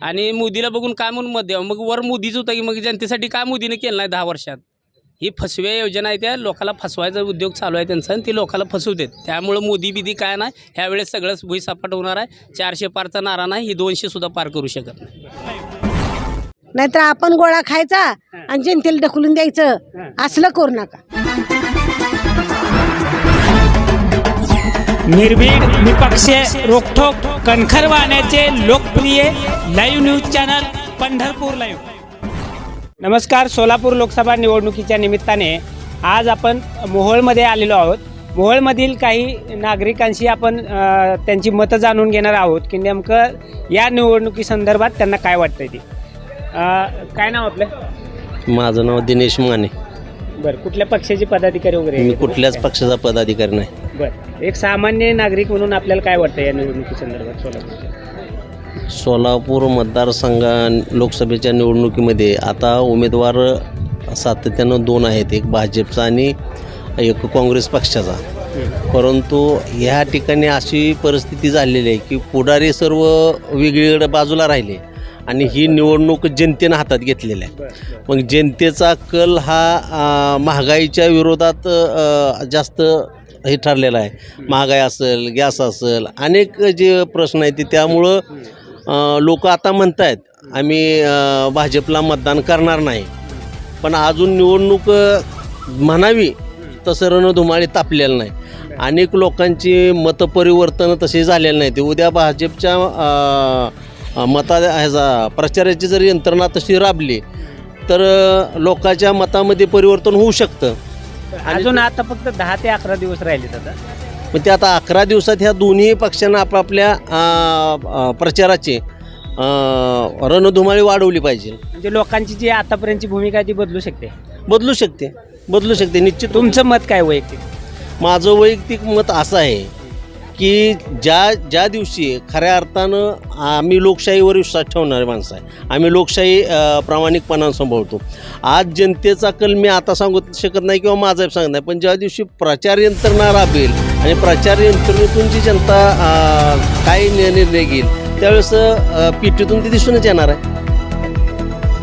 आणि मोदीला बघून काय म्हणून मत द्यावं? मग वर मोदीच होतं की मग जनतेसाठी काय मोदीने केलं नाही दहा वर्षात? ही फसव्या योजना आहे त्या लोकाला फसवायचा उद्योग चालू आहे त्यांचा आणि ते लोकाला फसवतात. त्यामुळं मोदी बिदी काय नाही ह्यावेळेस सगळंच भुईसपाट होणार आहे. चारशे पारचा नारा नाही ही दोनशे सुद्धा पार करू शकत नाही. नाहीतर आपण गोळा खायचा आणि जनतेला ढकलून द्यायचं. असलं करू नका. निर्भीड निपक्षीय रोखोक कणखर वाहण्याचे लोकप्रिय live news channel Pandharpur live नमस्कार सोलापूर लोकसभा निवडणुकीच्या निमित्ताने आज आपण मोहोळमध्ये आलेलो आहोत. मोहोळमधील काही नागरिकांशी आपण त्यांची मतं जाणून घेणार आहोत की नेमकं या निवडणुकीसंदर्भात त्यांना काय वाटतंय ते. काय नाव आपलं? माझं नाव दिनेश माने. बरं कुठल्या पक्षाचे पदाधिकारी वगैरे मी आहेत? कुठल्याच पक्षाचा पदाधिकारी नाही. बरं एक सामान्य नागरिक म्हणून आपल्याला काय वाटतं या निवडणुकीसंदर्भात सोलापूरच्या सोलापूर मतदारसंघ लोकसभेच्या निवडणुकीमध्ये आता उमेदवार सातत्यानं दोन आहेत एक भाजपचा आणि एक काँग्रेस पक्षाचा. परंतु ह्या ठिकाणी अशी परिस्थिती झालेली आहे की पुढारी सर्व वेगळीकडे बाजूला राहिले. आणि ही निवडणूक जनतेनं हातात घेतलेली आहे. मग जनतेचा कल हा महागाईच्या विरोधात जास्त हे ठरलेला आहे. महागाई असेल गॅस असेल अनेक जे प्रश्न आहेत ते त्यामुळं लोक आता म्हणत आहेत आम्ही भाजपला मतदान करणार नाही. पण अजून निवडणूक म्हणावी तसं रणधुमाळी तापलेलं नाही. अनेक लोकांची मतपरिवर्तन तसे झालेलं नाही ते उद्या भाजपच्या मता ह्याचा प्रचाराची जर यंत्रणा तशी राबली तर लोकांच्या मतामध्ये परिवर्तन होऊ शकतं. अजून आता फक्त दहा ते अकरा दिवस राहिलेत आता. मग ते आता अकरा दिवसात ह्या दोन्ही पक्षांना आपापल्या प्रचाराची रणधुमाळी वाढवली पाहिजे. म्हणजे लोकांची जी आतापर्यंतची भूमिका आहे ती बदलू शकते. बदलू शकते. बदलू शकते. निश्चित तुमचं मत काय वैयक्तिक? माझं वैयक्तिक मत असं आहे की ज्या ज्या दिवशी खऱ्या अर्थानं आम्ही लोकशाहीवर विश्वास ठेवणारे माणसं आहे आम्ही लोकशाही अ, प्रामाणिकपणानं सांभाळतो. आज जनतेचा कल मी आता सांगू शकत नाही किंवा माझा सांगत नाही पण ज्या दिवशी प्रचार यंत्रणा राबेल आणि प्रचार यंत्रणेतून जी जनता काय निर्णय घेईल त्यावेळेस अ, पेटीतून ते दिसूनच येणार आहे.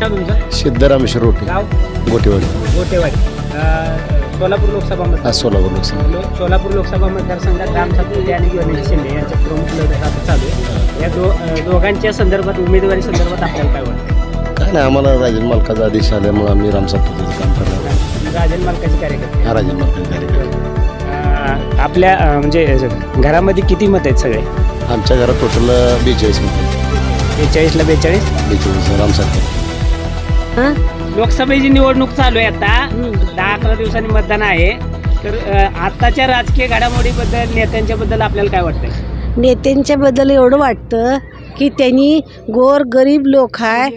नाव तुमचं? सिद्धराम शिरोटे गाव? गोटेवाडी. गोटेवाडी. सोलापूर लोकसभा मतदार सोलापूर लोकसभा. लो- सोलापूर लोकसभा मतदारसंघात राम सातपुते आणि गणेश शिंदे यांच्या प्रमुख लढत आता चालू आहे. या दो अं, दोघांच्या संदर्भात उमेदवारी संदर्भात आपल्याला काय वाटतं? काय नाही आम्हाला राजन मालकाचा आदेश आल्यामुळे आम्ही रामसाहेबचं काम करणार राजन मालकाचे कार्यकर्ते. हा राजन मालकाचा कार्यक्रम अं, आपल्या अं, म्हणजे घरामध्ये किती मत आहेत सगळे? आमच्या घरात टोटल बेचाळीस मिनिट बेचाळीसला बेचाळीस? बेचाळीस रामसाहेब लोकसभेची निवडणूक चालू आहे आता. दहा अकरा दिवसांनी मतदान आहे. तर आताच्या राजकीय घडामोडीबद्दल नेत्यांच्याबद्दल आपल्याला काय वाटतंय? नेत्यांच्या बद्दल एवढं वाटतं की त्यांनी गोर गरीब लोक आहे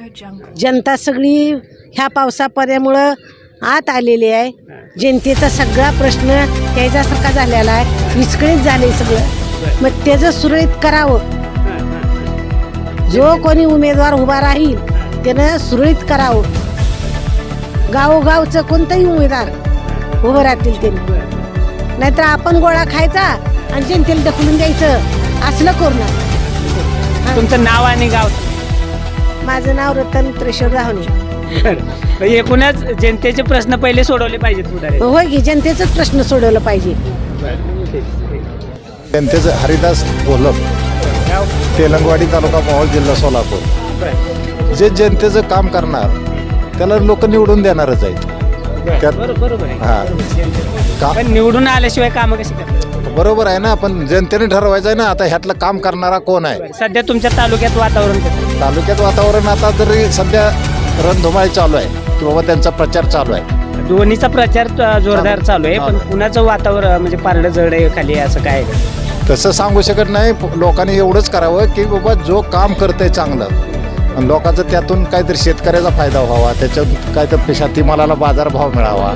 जनता सगळी ह्या पावसापर्यामुळं आत आलेली आहे. जनतेचा सगळा प्रश्न त्याच्यासारखा झालेला आहे. विस्कळीत झाले सगळं. मग त्याचं सुरळीत करावं. जो कोणी उमेदवार उभा राहील त्यानं सुरळीत करावं. गावोगावचं कोणतंही उमेदवार उभं राहतील त्यांनी नाहीतर आपण गोळा खायचा आणि जनतेला ढकलून द्यायचं. असलं करू तुमचं नाव आणि गाव. माझं नाव रतन त्रेश्वर राहणे बरं. एकूणच जनतेचे प्रश्न पहिले सोडवले पाहिजेत पुढारी. होय की जनतेचाच प्रश्न सोडवला पाहिजे. त्यांच्याचं हरिदास गाव तेलंगवाडी तालुका मोहोळ जिल्हा सोलापूर. बरं. जे जनतेचं काम करणार त्याला लोक निवडून देणारच आहेत. त्यात हा. का? पण निवडून आल्याशिवाय कामं कशी बरोबर आहे ना पण जनतेने ठरवायचं आहे ना आता ह्यातलं काम करणारा कोण आहे? सध्या तुमच्या तालुक्यात वातावरण कसं? तालुक्यात वातावरण आता तरी सध्या रणधुमाळी चालू आहे की बाबा त्यांचा प्रचार चालू आहे. दोन्हीचा प्रचार अ, जोरदार चालू आहे. पण कुणाचं वातावरण म्हणजे पारडं जड आहे खाली आहे, असं काय? आहे? तसं सांगू शकत नाही प- लोकांनी एवढंच करावं की बाबा जो काम करतंय चांगलं आणि लोकांचं त्यातून काहीतरी शेतकऱ्याचा फायदा व्हावा त्याच्यात काहीतरी शेतीमालाला बाजारभाव मिळावा.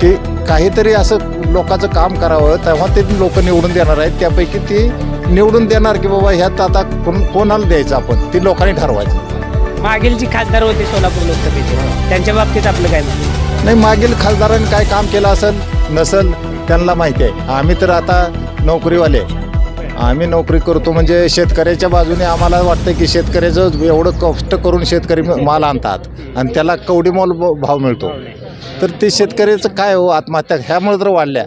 की काहीतरी असं लोकांचं काम करावं तेव्हा ते लोक निवडून देणार आहेत. त्यापैकी ती निवडून देणार की बाबा ह्यात आता कोण कोणाला द्यायचं आपण? ती लोकांनी ठरवायचं. मागील जी खासदार होते सोलापूर लोकसभेचे त्यांच्या बाबतीत आपलं काय? नाही मागील खासदारांनी काय काम केलं असेल नसेल त्यांना माहिती आहे. आम्ही तर आता नोकरीवाले आहे. आम्ही नोकरी करतो म्हणजे शेतकऱ्याच्या बाजूने आम्हाला वाटतं की शेतकऱ्याचं एवढं कष्ट करून शेतकरी माल आणतात आणि त्याला कवडी मोल ब- भाव मिळतो. तर ते शेतकऱ्याचं काय हो आत्महत्या? ह्यामुळे जर वाढल्या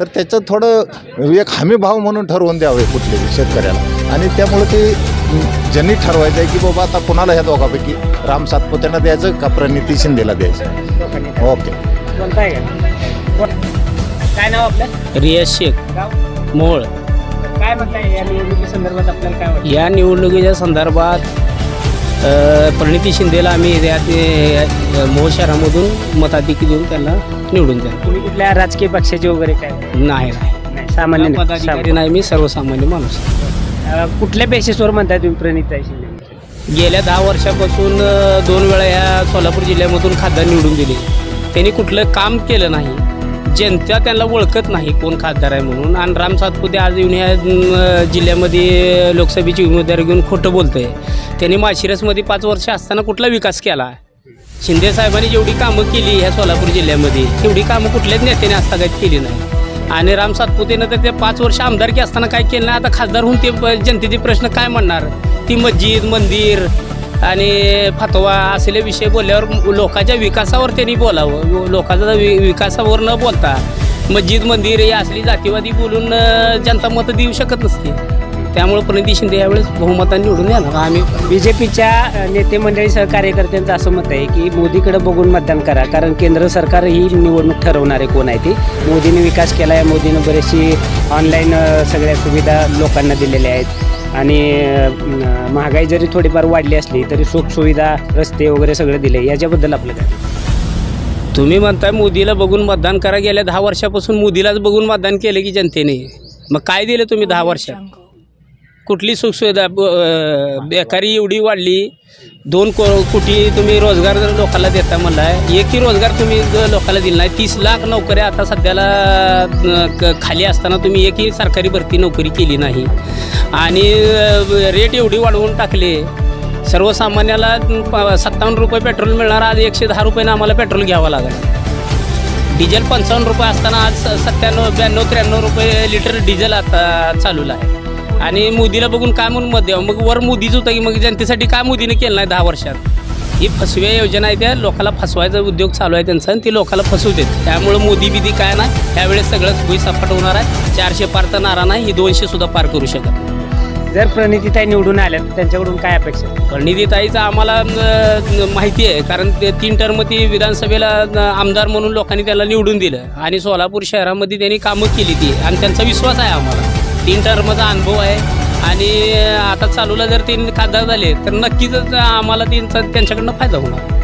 तर त्याचं थोडं एक हमी भाव म्हणून ठरवून द्यावे कुठले शेतकऱ्याला. आणि त्यामुळे ते ज्यांनी ठरवायचं आहे की बाबा आता कुणाला ह्या दोघापैकी राम सातपुत्यांना द्यायचं का प्रणिती शिंदेला द्यायचं? ओके. काय नाव आपलं? रियाज शेख. मोहोळ. काय म्हणताय या निवडणुकी संदर्भात आपल्याला काय वाटतं? या निवडणुकीच्या संदर्भात अ, प्रणिती शिंदेला आम्ही अ, मोहोळ शहरामधून मताधिकी देऊन त्यांना निवडून द्या तुम्ही कुठल्या राजकीय पक्षाचे वगैरे काय? नाही नाही. नाही सामान्य नाही. पदाधिकारी नाही मी सर्वसामान्य माणूस अं, कुठल्या बेसिसवर म्हणताय तुम्ही प्रणित शिंदे? गेल्या दहा वर्षापासून अ, दोन वेळा या सोलापूर जिल्ह्यामधून खासदार निवडून दिले. त्यांनी कुठलं काम केलं नाही. जनता त्यांना ओळखत नाही कोण खासदार आहे म्हणून. आणि राम सातपुते आज येऊन ह्या जिल्ह्यामध्ये लोकसभेची उमेदवारी घेऊन खोटं बोलतंय. त्यांनी माशिरसमध्ये पाच वर्ष असताना कुठला विकास केला? शिंदे साहेबांनी जेवढी कामं केली ह्या सोलापूर जिल्ह्यामध्ये तेवढी कामं कुठल्याच नेत्याने आजतागायत केली नाही. आणि राम सातपुतेनं तर ते पाच वर्ष आमदारकी असताना काय केलं नाही? आता खासदार होऊन ते जनतेचे प्रश्न काय म्हणणार? ती मस्जिद मंदिर आणि फतवा असले विषय बोलल्यावर लोकांच्या विकासावर त्यांनी बोलावं. लोकांचा वि विकासावर न बोलता मस्जिद मंदिर ही असली जातीवादी बोलून जनता मतं देऊ शकत नसते. त्यामुळे प्रणिती शिंदे यावेळेस बहुमताने निवडून येणार. आम्ही बी जे पीच्या नेते मंडळीसह सहकार्यकर्त्यांचं असं मत आहे की मोदीकडे बघून मतदान करा. कारण केंद्र सरकार ही निवडणूक ठरवणारे कोण आहे ती. मोदीने विकास केला आहे मोदीनं बरेचशी ऑनलाईन सगळ्या सुविधा लोकांना दिलेल्या आहेत. आणि महागाई जरी थोडीफार वाढली असली तरी सुखसुविधा रस्ते वगैरे सगळं दिले याच्याबद्दल आपलं काय? तुम्ही म्हणताय मोदीला बघून मतदान करा गेल्या दहा वर्षापासून मोदीलाच बघून मतदान केलं की जनतेने. मग काय दिलं तुम्ही दहा वर्षात? कुठली सुखसुविधा ब- बेकारी एवढी वाढली दोन को कोटी तुम्ही रोजगार जर लोकांना देता म्हणलाय एकही रोजगार तुम्ही लोकांना दिला नाही तीस लाख नोकऱ्या आता सध्याला क- खाली असताना तुम्ही एकही सरकारी भरती नोकरी केली नाही. आणि रेट एवढी वाढवून टाकले सर्वसामान्याला सत्तावन्न रुपये पेट्रोल मिळणार आज एकशे दहा रुपयानं आम्हाला पेट्रोल घ्यावं लागेल डिझेल पंचावन्न रुपये असताना आज स- सत्त्याण्णव ब्याण्णव त्र्याण्णव रुपये लिटर डिझेल आता चालूला आहे. आणि मोदीला बघून काय म्हणून मत द्यावं? मग वर मोदीच होतं की मग जनतेसाठी काय मोदीने केलं नाही दहा वर्षात? ही फसव्या योजना आहे त्या लोकाला फसवायचा उद्योग चालू आहे त्यांचा आणि ती लोकाला फसवतात त्यामुळं मोदी बिदी काय नाही त्यावेळेस सगळंच भुई सपाट होणार आहे. चारशे पार तर नारा नाही ही दोनशे सुद्धा पार करू शकत. जर प्रणितीताई निवडून आल्या तर त्यांच्याकडून काय अपेक्षा? निधीताईचं आम्हाला माहिती आहे कारण ते तीन टर्म ती विधानसभेला आमदार म्हणून लोकांनी त्याला निवडून दिलं. आणि सोलापूर शहरामध्ये त्यांनी कामं केली ती आणि त्यांचा विश्वास आहे आम्हाला. तीन टर्मचा अनुभव आहे. आणि आता चालूला जर तीन खासदार झाले तर नक्कीच आम्हाला तीन त्यांच्याकडनं फायदा होणार.